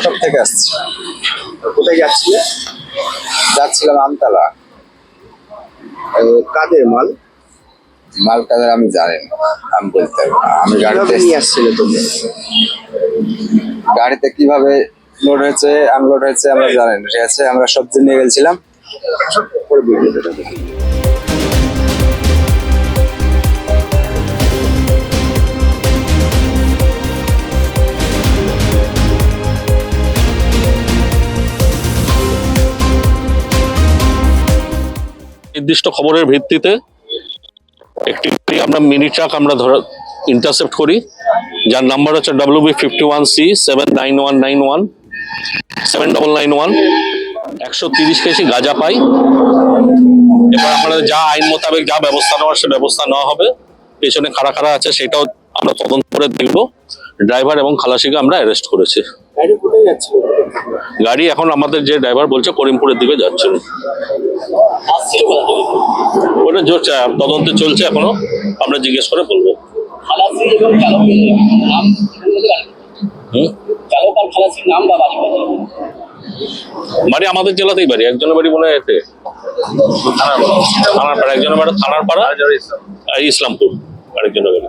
ফটক থেকে আসছি। কোথায় যাচ্ছিলে? যাচ্ছিলাম আমতলা। কাদের মাল? মাল কাদের আমি জানি না। আমি বলতে পারব না। আমি গাড়িতে নিয়ে আসছিলে তুমি গাড়িতে কীভাবে লোড হয়েছে আনলোড হয়েছে আমরা জানি না। ঠিক আছে আমরা সবজি নিয়ে গেছিলাম। পরে। নির্দিষ্ট খবরের ভিত্তিতে একটি আমরা মিনি ট্রাক আমরা ধরা ইন্টারসেপ্ট করি। যার নাম্বার হচ্ছে W B fifty one C seven nine one nine one seven double nine one একশো তিরিশ কেজি গাঁজা পাই। এবার আমরা যা আইন মোতাবেক যা ব্যবস্থা নেওয়ার সে ব্যবস্থা নেওয়া হবে। পেছনে খাড়া খাড়া আছে, সেটাও আমরা তদন্ত করে দেখব। ড্রাইভার এবং খালাসিকে আমরা অ্যারেস্ট করেছি। গাড়ি এখন আমাদের যে ড্রাইভার বলছে করিমপুরের দিকে যাচ্ছিল ওটা জোর তদন্ত চলছে এখনও। আমরা জিজ্ঞেস করে বলব। বাড়ি আমাদের জেলাতেই বাড়ি, একজনের বাড়ি মনে হয় এতে। থানার পাড়া, একজনের বাড়ি থানার পাড়া ইসলামপুর। আরেকজনের বাড়ি।